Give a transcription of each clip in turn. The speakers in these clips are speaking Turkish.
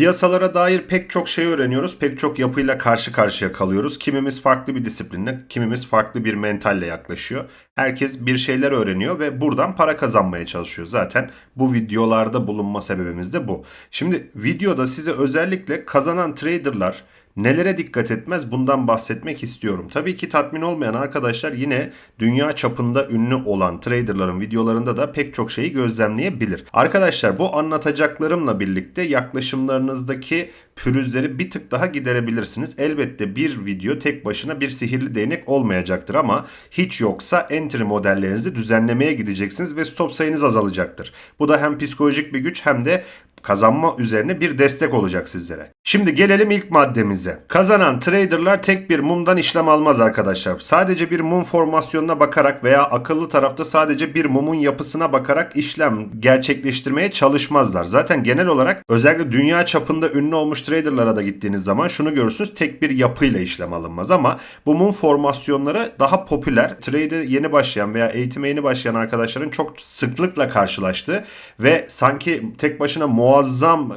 Piyasalara dair pek çok şey öğreniyoruz. Pek çok yapıyla karşı karşıya kalıyoruz. Kimimiz farklı bir disiplinle, kimimiz farklı bir mentalle yaklaşıyor. Herkes bir şeyler öğreniyor ve buradan para kazanmaya çalışıyor. Zaten bu videolarda bulunma sebebimiz de bu. Şimdi videoda size özellikle kazanan traderlar Nelere dikkat etmez bundan bahsetmek istiyorum. Tabii ki tatmin olmayan arkadaşlar yine dünya çapında ünlü olan traderların videolarında da pek çok şeyi gözlemleyebilir. Arkadaşlar bu anlatacaklarımla birlikte yaklaşımlarınızdaki pürüzleri bir tık daha giderebilirsiniz. Elbette bir video tek başına bir sihirli değnek olmayacaktır ama hiç yoksa entry modellerinizi düzenlemeye gideceksiniz ve stop sayınız azalacaktır. Bu da hem psikolojik bir güç hem de kazanma üzerine bir destek olacak sizlere. Şimdi gelelim ilk maddemize. Kazanan traderlar tek bir mumdan işlem almaz arkadaşlar. Sadece bir mum formasyonuna bakarak veya akıllı tarafta sadece bir mumun yapısına bakarak işlem gerçekleştirmeye çalışmazlar. Zaten genel olarak özellikle dünya çapında ünlü olmuş traderlara da gittiğiniz zaman şunu görürsünüz tek bir yapıyla işlem alınmaz ama bu mum formasyonları daha popüler. Trade'e yeni başlayan veya eğitime yeni başlayan arkadaşların çok sıklıkla karşılaştığı ve sanki tek başına muazzam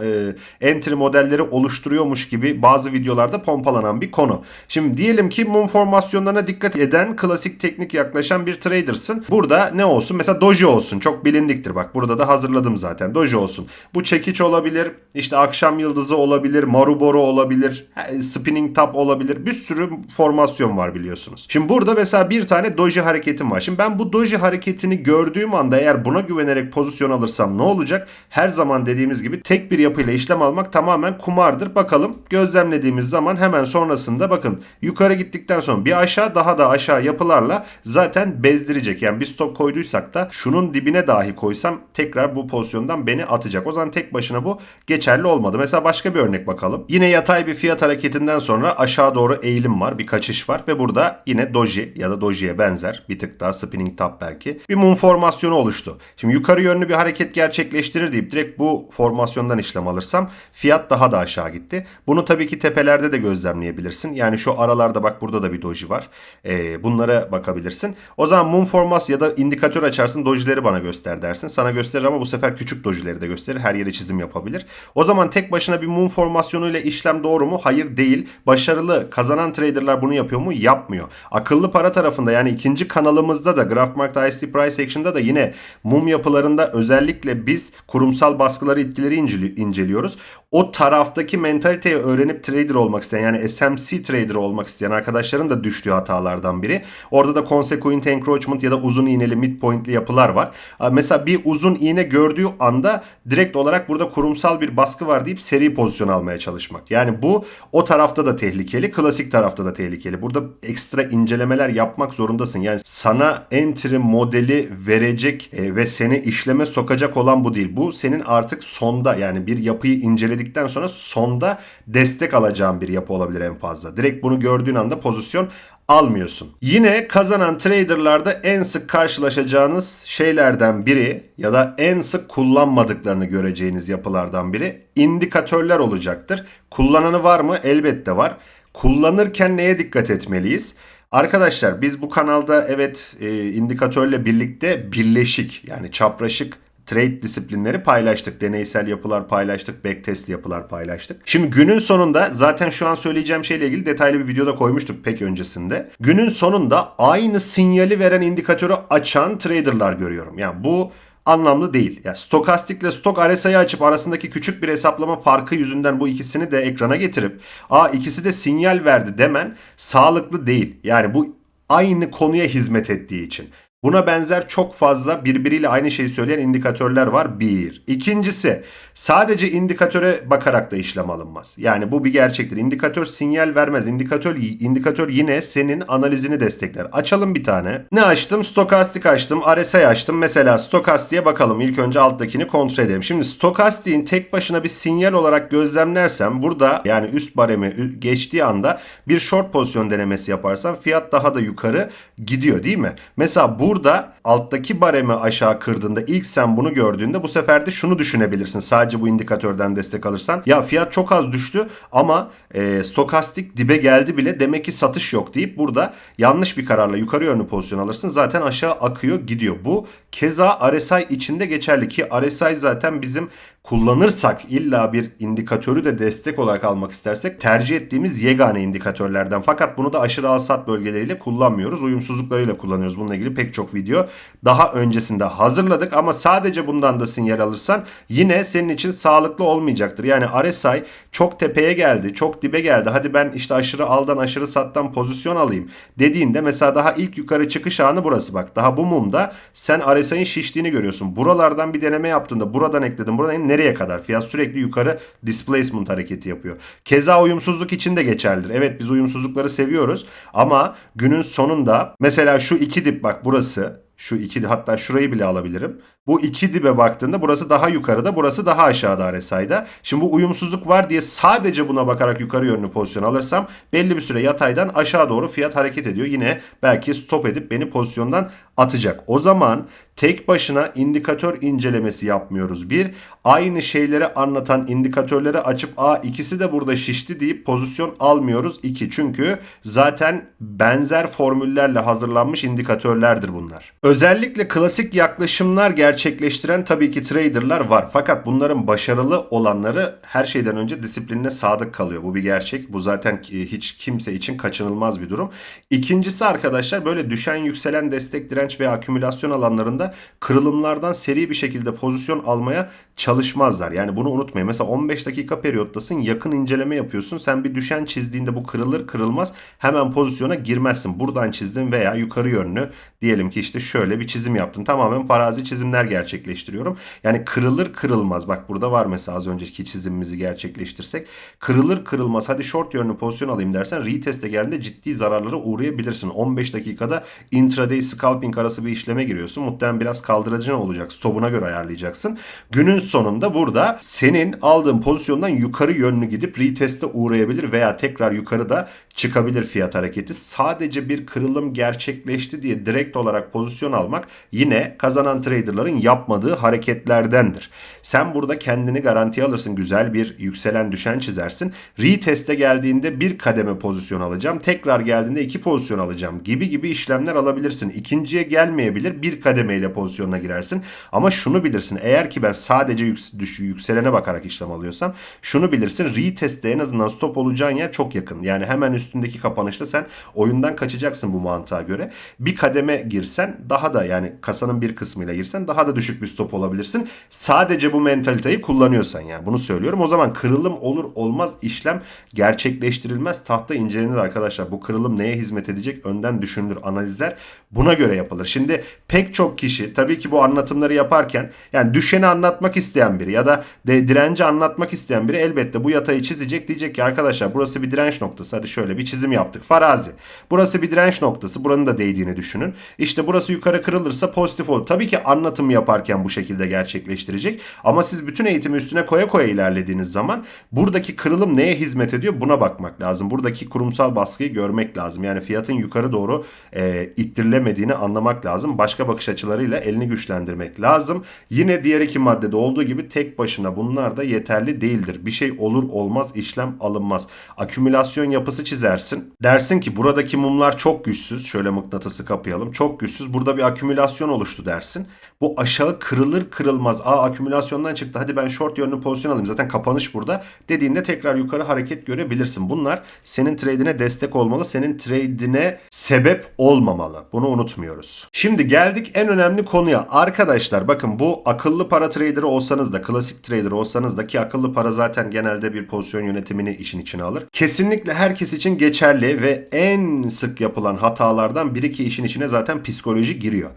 e, entry modelleri oluşturuyormuş gibi bazı videolarda pompalanan bir konu. Şimdi diyelim ki mum formasyonlarına dikkat eden klasik teknik yaklaşan bir tradersın. Burada ne olsun? Mesela doji olsun. Çok bilindiktir bak. Burada da hazırladım zaten. Doji olsun. Bu çekiç olabilir. işte akşam yıldızı olabilir. Maruboro olabilir. Spinning top olabilir. Bir sürü formasyon var biliyorsunuz. Şimdi burada mesela bir tane doji hareketim var. Şimdi ben bu doji hareketini gördüğüm anda eğer buna güvenerek pozisyon alırsam ne olacak? Her zaman dediğimiz gibi tek bir yapıyla işlem almak tamamen kumardır. Bakalım gözlemlediğimiz zaman hemen sonrasında bakın yukarı gittikten sonra bir aşağı daha da aşağı yapılarla zaten bezdirecek. Yani bir stop koyduysak da şunun dibine dahi koysam tekrar bu pozisyondan beni atacak. O zaman tek başına bu geçerli olmadı. Mesela başka bir örnek bakalım. Yine yatay bir fiyat hareketinden sonra aşağı doğru eğilim var. Bir kaçış var ve burada yine doji ya da dojiye benzer bir tık daha spinning top belki bir mum formasyonu oluştu. Şimdi yukarı yönlü bir hareket gerçekleştirir deyip direkt bu formasyondan işlem alırsam fiyat daha da aşağı gitti. Bunu tabii ki tepelerde de gözlemleyebilirsin. Yani şu aralarda bak burada da bir doji var. Ee, bunlara bakabilirsin. O zaman mum formasyon ya da indikatör açarsın dojileri bana göster dersin. Sana gösterir ama bu sefer küçük dojileri de gösterir. Her yere çizim yapabilir. O zaman tek başına bir mum formasyonuyla işlem doğru mu? Hayır değil. Başarılı kazanan traderlar bunu yapıyor mu? Yapmıyor. Akıllı para tarafında yani ikinci kanalımızda da Graphmark'ta IST Price Action'da da yine mum yapılarında özellikle biz kurumsal baskıları etkileri inceliyoruz. O taraftaki mentaliteyi öğrenip trader olmak isteyen yani SMC trader olmak isteyen arkadaşların da düştüğü hatalardan biri. Orada da consequent encroachment ya da uzun iğneli midpointli yapılar var. Mesela bir uzun iğne gördüğü anda direkt olarak burada kurumsal bir baskı var deyip seri pozisyon almaya çalışmak. Yani bu o tarafta da tehlikeli, klasik tarafta da tehlikeli. Burada ekstra incelemeler yapmak zorundasın. Yani sana entry modeli verecek e, ve seni işleme sokacak olan bu değil. Bu senin artık sonda yani bir yapıyı inceledikten sonra sonda destek alacağın bir yapı olabilir en fazla. Direkt bunu gördüğün anda pozisyon almıyorsun. Yine kazanan traderlarda en sık karşılaşacağınız şeylerden biri ya da en sık kullanmadıklarını göreceğiniz yapılardan biri indikatörler olacaktır. Kullananı var mı? Elbette var. Kullanırken neye dikkat etmeliyiz? Arkadaşlar biz bu kanalda evet e, indikatörle birlikte birleşik yani çapraşık trade disiplinleri paylaştık. Deneysel yapılar paylaştık. Backtest yapılar paylaştık. Şimdi günün sonunda zaten şu an söyleyeceğim şeyle ilgili detaylı bir videoda koymuştuk pek öncesinde. Günün sonunda aynı sinyali veren indikatörü açan traderlar görüyorum. Yani bu anlamlı değil. Yani stokastikle stok RSI'yi açıp arasındaki küçük bir hesaplama farkı yüzünden bu ikisini de ekrana getirip a ikisi de sinyal verdi demen sağlıklı değil. Yani bu aynı konuya hizmet ettiği için. Buna benzer çok fazla birbiriyle aynı şeyi söyleyen indikatörler var. Bir. İkincisi sadece indikatöre bakarak da işlem alınmaz. Yani bu bir gerçektir. İndikatör sinyal vermez. İndikatör, indikatör yine senin analizini destekler. Açalım bir tane. Ne açtım? Stokastik açtım. RSI açtım. Mesela stokastiğe bakalım. İlk önce alttakini kontrol edelim. Şimdi stokastiğin tek başına bir sinyal olarak gözlemlersem burada yani üst baremi geçtiği anda bir short pozisyon denemesi yaparsam fiyat daha da yukarı gidiyor değil mi? Mesela bu burada alttaki baremi aşağı kırdığında ilk sen bunu gördüğünde bu sefer de şunu düşünebilirsin. Sadece bu indikatörden destek alırsan. Ya fiyat çok az düştü ama e, stokastik dibe geldi bile demek ki satış yok deyip burada yanlış bir kararla yukarı yönlü pozisyon alırsın. Zaten aşağı akıyor gidiyor. Bu keza RSI içinde geçerli ki RSI zaten bizim kullanırsak illa bir indikatörü de destek olarak almak istersek tercih ettiğimiz yegane indikatörlerden. Fakat bunu da aşırı alsat bölgeleriyle kullanmıyoruz. Uyumsuzluklarıyla kullanıyoruz. Bununla ilgili pek çok video daha öncesinde hazırladık ama sadece bundan da sinyal alırsan yine senin için sağlıklı olmayacaktır. Yani RSI çok tepeye geldi, çok dibe geldi. Hadi ben işte aşırı aldan aşırı sattan pozisyon alayım dediğinde mesela daha ilk yukarı çıkış anı burası bak. Daha bu mumda sen RSI'nin şiştiğini görüyorsun. Buralardan bir deneme yaptığında buradan ekledin. Buradan nereye kadar? Fiyat sürekli yukarı displacement hareketi yapıyor. Keza uyumsuzluk için de geçerlidir. Evet biz uyumsuzlukları seviyoruz ama günün sonunda mesela şu iki dip bak burası şu iki hatta şurayı bile alabilirim. Bu iki dibe baktığında burası daha yukarıda, burası daha aşağıda RSI'da. Şimdi bu uyumsuzluk var diye sadece buna bakarak yukarı yönlü pozisyon alırsam belli bir süre yataydan aşağı doğru fiyat hareket ediyor. Yine belki stop edip beni pozisyondan atacak. O zaman tek başına indikatör incelemesi yapmıyoruz. Bir, aynı şeyleri anlatan indikatörleri açıp a ikisi de burada şişti deyip pozisyon almıyoruz. İki, çünkü zaten benzer formüllerle hazırlanmış indikatörlerdir bunlar. Özellikle klasik yaklaşımlar gerçekleştiren tabii ki traderlar var. Fakat bunların başarılı olanları her şeyden önce disiplinine sadık kalıyor. Bu bir gerçek. Bu zaten hiç kimse için kaçınılmaz bir durum. İkincisi arkadaşlar böyle düşen yükselen destek direnç ve akümülasyon alanlarında kırılımlardan seri bir şekilde pozisyon almaya çalışmazlar. Yani bunu unutmayın. Mesela 15 dakika periyottasın yakın inceleme yapıyorsun. Sen bir düşen çizdiğinde bu kırılır kırılmaz hemen pozisyona girmezsin. Buradan çizdin veya yukarı yönlü diyelim ki işte şöyle bir çizim yaptın. Tamamen farazi çizimler gerçekleştiriyorum. Yani kırılır kırılmaz. Bak burada var mesela az önceki çizimimizi gerçekleştirsek. Kırılır kırılmaz hadi short yönlü pozisyon alayım dersen retest'e geldiğinde ciddi zararlara uğrayabilirsin. 15 dakikada intraday scalping arası bir işleme giriyorsun. Muhtemelen biraz kaldırıcı olacak. Stopuna göre ayarlayacaksın. Günün sonunda burada senin aldığın pozisyondan yukarı yönlü gidip retest'e uğrayabilir veya tekrar yukarıda çıkabilir fiyat hareketi. Sadece bir kırılım gerçekleşti diye direkt olarak pozisyon almak yine kazanan traderların yapmadığı hareketlerdendir. Sen burada kendini garantiye alırsın. Güzel bir yükselen düşen çizersin. Retest'e geldiğinde bir kademe pozisyon alacağım. Tekrar geldiğinde iki pozisyon alacağım gibi gibi işlemler alabilirsin. İkinciye gelmeyebilir. Bir kademeyle pozisyonuna girersin. Ama şunu bilirsin. Eğer ki ben sadece yüks düş yükselene bakarak işlem alıyorsam şunu bilirsin. Retest'te en azından stop olacağın yer çok yakın. Yani hemen üstündeki kapanışta sen oyundan kaçacaksın bu mantığa göre. Bir kademe girsen daha da yani kasanın bir kısmıyla girsen daha da düşük bir stop olabilirsin. Sadece bu mentaliteyi kullanıyorsan yani bunu söylüyorum. O zaman kırılım olur olmaz işlem gerçekleştirilmez. Tahta incelenir arkadaşlar. Bu kırılım neye hizmet edecek önden düşünülür. Analizler buna göre yapılır. Şimdi pek çok kişi tabii ki bu anlatımları yaparken yani düşeni anlatmak isteyen biri ya da de, direnci anlatmak isteyen biri elbette bu yatayı çizecek. Diyecek ki arkadaşlar burası bir direnç noktası. Hadi şöyle bir çizim yaptık. Farazi. Burası bir direnç noktası. Buranın da değdiğini düşünün. İşte burası yukarı kırılırsa pozitif olur. Tabii ki anlatım yaparken bu şekilde gerçekleştirecek. Ama siz bütün eğitimi üstüne koya koya ilerlediğiniz zaman buradaki kırılım neye hizmet ediyor buna bakmak lazım. Buradaki kurumsal baskıyı görmek lazım. Yani fiyatın yukarı doğru e, ittirilemediğini anlamak lazım. Başka bakış açılarıyla elini güçlendirmek lazım. Yine diğer iki maddede olduğu gibi tek başına bunlar da yeterli değildir. Bir şey olur olmaz işlem alınmaz. Akümülasyon yapısı çizersin. Dersin ki buradaki mumlar çok güçsüz. Şöyle mıknatısı kapayalım. Çok güçsüz. Burada bir akümülasyon oluştu dersin. Bu aşağı kırılır kırılmaz. Aa akümülasyondan çıktı. Hadi ben short yönlü pozisyon alayım. Zaten kapanış burada. Dediğinde tekrar yukarı hareket görebilirsin. Bunlar senin trade'ine destek olmalı. Senin trade'ine sebep olmamalı. Bunu unutmuyoruz. Şimdi geldik en önemli konuya. Arkadaşlar bakın bu akıllı para traderı olsanız da klasik trader olsanız da ki akıllı para zaten genelde bir pozisyon yönetimini işin içine alır. Kesinlikle herkes için geçerli ve en sık yapılan hatalardan biri ki işin içine zaten psikoloji giriyor.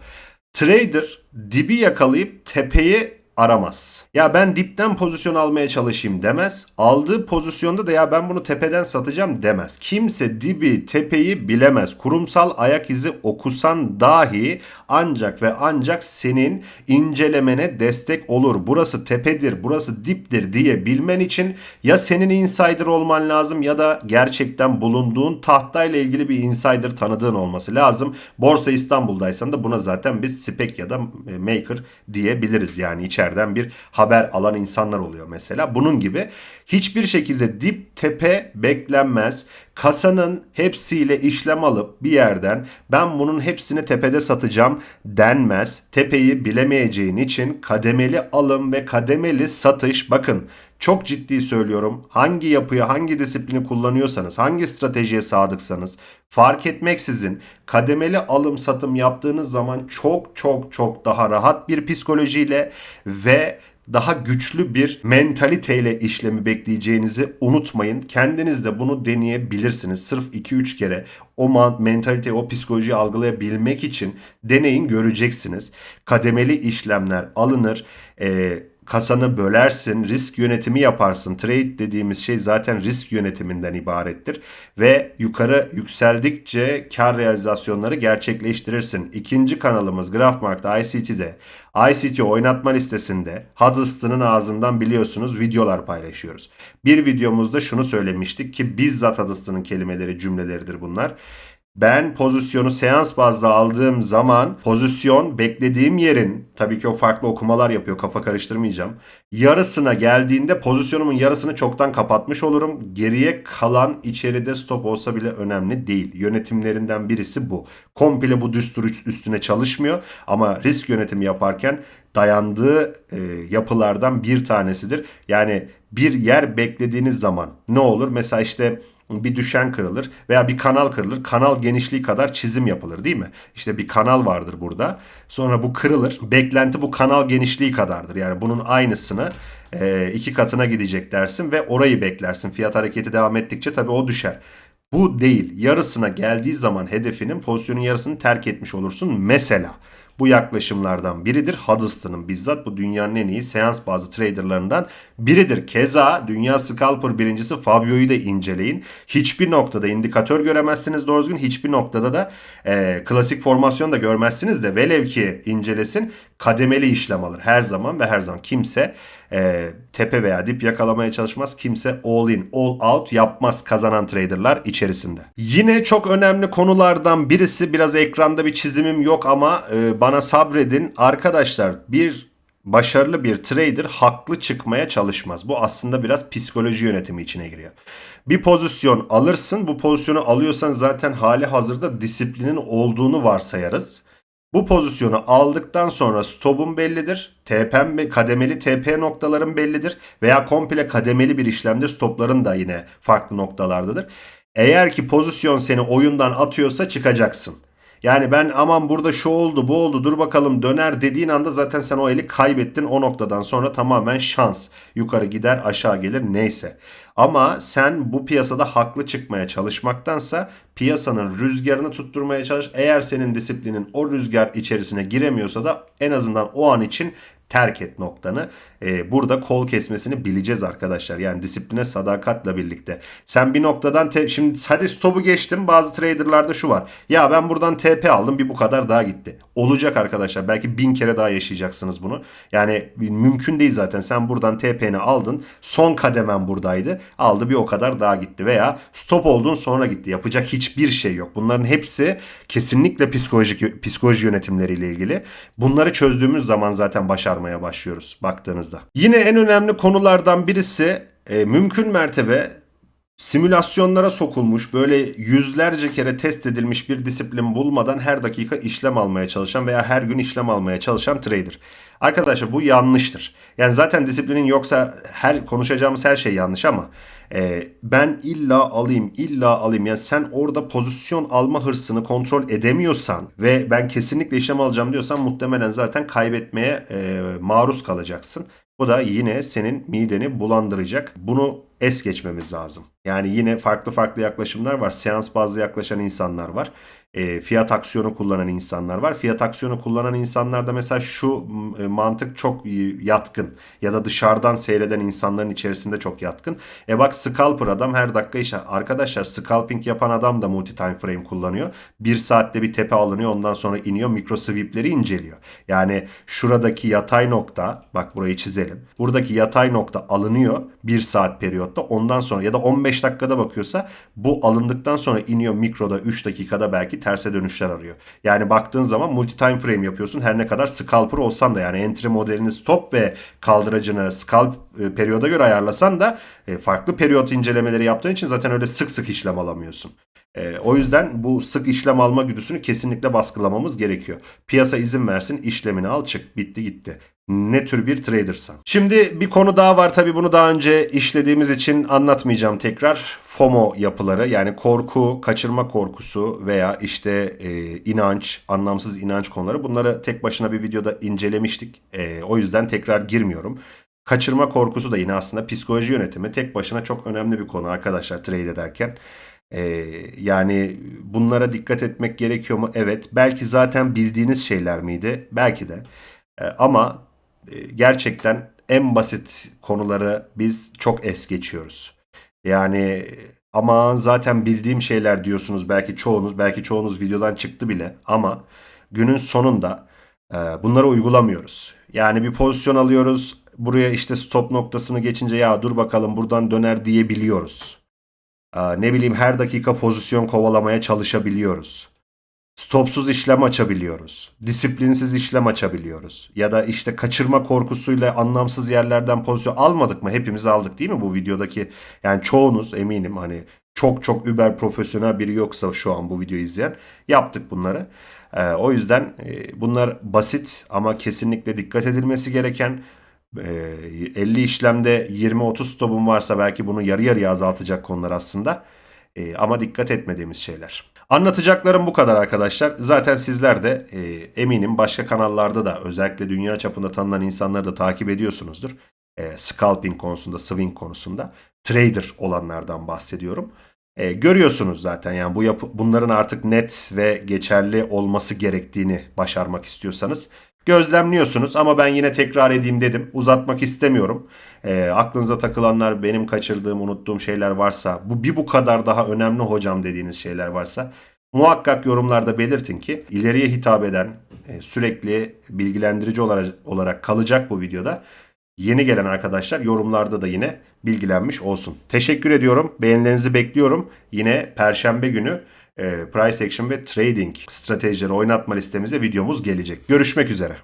Trader dibi yakalayıp tepeyi aramaz. Ya ben dipten pozisyon almaya çalışayım demez. Aldığı pozisyonda da ya ben bunu tepeden satacağım demez. Kimse dibi, tepeyi bilemez. Kurumsal ayak izi okusan dahi ancak ve ancak senin incelemene destek olur. Burası tepedir, burası diptir diye bilmen için ya senin insider olman lazım ya da gerçekten bulunduğun tahtayla ilgili bir insider tanıdığın olması lazım. Borsa İstanbul'daysan da buna zaten biz spek ya da maker diyebiliriz yani içeride yerden bir haber alan insanlar oluyor mesela. Bunun gibi hiçbir şekilde dip tepe beklenmez. Kasanın hepsiyle işlem alıp bir yerden ben bunun hepsini tepede satacağım denmez. Tepeyi bilemeyeceğin için kademeli alım ve kademeli satış bakın çok ciddi söylüyorum. Hangi yapıyı, hangi disiplini kullanıyorsanız, hangi stratejiye sadıksanız fark etmeksizin kademeli alım satım yaptığınız zaman çok çok çok daha rahat bir psikolojiyle ve daha güçlü bir mentaliteyle işlemi bekleyeceğinizi unutmayın. Kendiniz de bunu deneyebilirsiniz. Sırf 2-3 kere o mentaliteyi, o psikolojiyi algılayabilmek için deneyin göreceksiniz. Kademeli işlemler alınır. Ee, kasanı bölersin, risk yönetimi yaparsın. Trade dediğimiz şey zaten risk yönetiminden ibarettir ve yukarı yükseldikçe kar realizasyonları gerçekleştirirsin. İkinci kanalımız Graphmark'ta ICT'de ICT oynatma listesinde Huddlestone'ın ağzından biliyorsunuz videolar paylaşıyoruz. Bir videomuzda şunu söylemiştik ki bizzat Huddlestone'ın kelimeleri cümleleridir bunlar. Ben pozisyonu seans bazlı aldığım zaman pozisyon beklediğim yerin tabii ki o farklı okumalar yapıyor kafa karıştırmayacağım. Yarısına geldiğinde pozisyonumun yarısını çoktan kapatmış olurum. Geriye kalan içeride stop olsa bile önemli değil. Yönetimlerinden birisi bu. Komple bu düstur üstüne çalışmıyor ama risk yönetimi yaparken dayandığı e, yapılardan bir tanesidir. Yani bir yer beklediğiniz zaman ne olur? Mesela işte bir düşen kırılır veya bir kanal kırılır. Kanal genişliği kadar çizim yapılır değil mi? İşte bir kanal vardır burada. Sonra bu kırılır. Beklenti bu kanal genişliği kadardır. Yani bunun aynısını e, iki katına gidecek dersin ve orayı beklersin. Fiyat hareketi devam ettikçe tabii o düşer. Bu değil. Yarısına geldiği zaman hedefinin pozisyonun yarısını terk etmiş olursun. Mesela bu yaklaşımlardan biridir. Huddlestone'ın bizzat bu dünyanın en iyi seans bazı traderlarından biridir. Keza dünya scalper birincisi Fabio'yu da inceleyin. Hiçbir noktada indikatör göremezsiniz doğru düzgün. Hiçbir noktada da e, klasik formasyon da görmezsiniz de velev ki incelesin kademeli işlem alır her zaman ve her zaman kimse e, tepe veya dip yakalamaya çalışmaz. Kimse all in, all out yapmaz kazanan traderlar içerisinde. Yine çok önemli konulardan birisi biraz ekranda bir çizimim yok ama e, bana sabredin. Arkadaşlar bir başarılı bir trader haklı çıkmaya çalışmaz. Bu aslında biraz psikoloji yönetimi içine giriyor. Bir pozisyon alırsın. Bu pozisyonu alıyorsan zaten hali hazırda disiplinin olduğunu varsayarız. Bu pozisyonu aldıktan sonra stop'un bellidir. TP'm kademeli TP noktaların bellidir veya komple kademeli bir işlemdir. Stopların da yine farklı noktalardadır. Eğer ki pozisyon seni oyundan atıyorsa çıkacaksın. Yani ben aman burada şu oldu bu oldu dur bakalım döner dediğin anda zaten sen o eli kaybettin o noktadan sonra tamamen şans. Yukarı gider aşağı gelir neyse. Ama sen bu piyasada haklı çıkmaya çalışmaktansa piyasanın rüzgarını tutturmaya çalış. Eğer senin disiplinin o rüzgar içerisine giremiyorsa da en azından o an için terk et noktanı. Ee, burada kol kesmesini bileceğiz arkadaşlar. Yani disipline sadakatla birlikte. Sen bir noktadan te- şimdi hadi stopu geçtim. Bazı traderlarda şu var. Ya ben buradan TP aldım bir bu kadar daha gitti. Olacak arkadaşlar. Belki bin kere daha yaşayacaksınız bunu. Yani mümkün değil zaten. Sen buradan TP'ni aldın. Son kademen buradaydı. Aldı bir o kadar daha gitti. Veya stop oldun sonra gitti. Yapacak hiçbir şey yok. Bunların hepsi kesinlikle psikolojik psikoloji yönetimleriyle ilgili. Bunları çözdüğümüz zaman zaten başarmaya başlıyoruz baktığınızda. Yine en önemli konulardan birisi e, mümkün mertebe simülasyonlara sokulmuş böyle yüzlerce kere test edilmiş bir disiplin bulmadan her dakika işlem almaya çalışan veya her gün işlem almaya çalışan trader. Arkadaşlar bu yanlıştır. Yani zaten disiplinin yoksa her konuşacağımız her şey yanlış ama e, ben illa alayım illa alayım yani sen orada pozisyon alma hırsını kontrol edemiyorsan ve ben kesinlikle işlem alacağım diyorsan muhtemelen zaten kaybetmeye e, maruz kalacaksın. Bu da yine senin mideni bulandıracak. Bunu es geçmemiz lazım. Yani yine farklı farklı yaklaşımlar var. Seans bazlı yaklaşan insanlar var. E, fiyat aksiyonu kullanan insanlar var. Fiyat aksiyonu kullanan insanlarda mesela şu e, mantık çok yatkın ya da dışarıdan seyreden insanların içerisinde çok yatkın. E bak scalper adam her dakika işte arkadaşlar scalping yapan adam da multi time frame kullanıyor. Bir saatte bir tepe alınıyor ondan sonra iniyor mikro sweepleri inceliyor. Yani şuradaki yatay nokta bak burayı çizelim. Buradaki yatay nokta alınıyor bir saat periyotta ondan sonra ya da 15 dakikada bakıyorsa bu alındıktan sonra iniyor mikroda 3 dakikada belki terse dönüşler arıyor. Yani baktığın zaman multi time frame yapıyorsun. Her ne kadar scalper olsan da yani entry modelini stop ve kaldıracını scalp e, periyoda göre ayarlasan da e, farklı periyot incelemeleri yaptığın için zaten öyle sık sık işlem alamıyorsun. E, o yüzden bu sık işlem alma güdüsünü kesinlikle baskılamamız gerekiyor. Piyasa izin versin, işlemini al çık, bitti gitti. Ne tür bir tradersan. Şimdi bir konu daha var tabii bunu daha önce işlediğimiz için anlatmayacağım tekrar. FOMO yapıları yani korku, kaçırma korkusu veya işte e, inanç, anlamsız inanç konuları bunları tek başına bir videoda incelemiştik. E, o yüzden tekrar girmiyorum. Kaçırma korkusu da yine aslında psikoloji yönetimi tek başına çok önemli bir konu arkadaşlar trade ederken. Ee, yani bunlara dikkat etmek gerekiyor mu? Evet. Belki zaten bildiğiniz şeyler miydi? Belki de. Ee, ama e, gerçekten en basit konuları biz çok es geçiyoruz. Yani ama zaten bildiğim şeyler diyorsunuz belki çoğunuz, belki çoğunuz videodan çıktı bile ama günün sonunda e, bunları uygulamıyoruz. Yani bir pozisyon alıyoruz. Buraya işte stop noktasını geçince ya dur bakalım buradan döner diyebiliyoruz. Ne bileyim her dakika pozisyon kovalamaya çalışabiliyoruz. Stopsuz işlem açabiliyoruz. Disiplinsiz işlem açabiliyoruz. Ya da işte kaçırma korkusuyla anlamsız yerlerden pozisyon almadık mı? Hepimiz aldık değil mi bu videodaki? Yani çoğunuz eminim hani çok çok über profesyonel biri yoksa şu an bu videoyu izleyen yaptık bunları. Ee, o yüzden e, bunlar basit ama kesinlikle dikkat edilmesi gereken 50 işlemde 20-30 stopum varsa belki bunu yarı yarıya azaltacak konular aslında. Ee, ama dikkat etmediğimiz şeyler. Anlatacaklarım bu kadar arkadaşlar. Zaten sizler de e, eminim başka kanallarda da özellikle dünya çapında tanınan insanları da takip ediyorsunuzdur. E, scalping konusunda, swing konusunda. Trader olanlardan bahsediyorum. Görüyorsunuz zaten yani bu yapı, bunların artık net ve geçerli olması gerektiğini başarmak istiyorsanız gözlemliyorsunuz ama ben yine tekrar edeyim dedim. Uzatmak istemiyorum. E, aklınıza takılanlar benim kaçırdığım, unuttuğum şeyler varsa, bu bir bu kadar daha önemli hocam dediğiniz şeyler varsa muhakkak yorumlarda belirtin ki ileriye hitap eden, e, sürekli bilgilendirici olarak, olarak kalacak bu videoda. Yeni gelen arkadaşlar yorumlarda da yine bilgilenmiş olsun. Teşekkür ediyorum. Beğenilerinizi bekliyorum. Yine perşembe günü price action ve trading stratejileri oynatma listemize videomuz gelecek. Görüşmek üzere.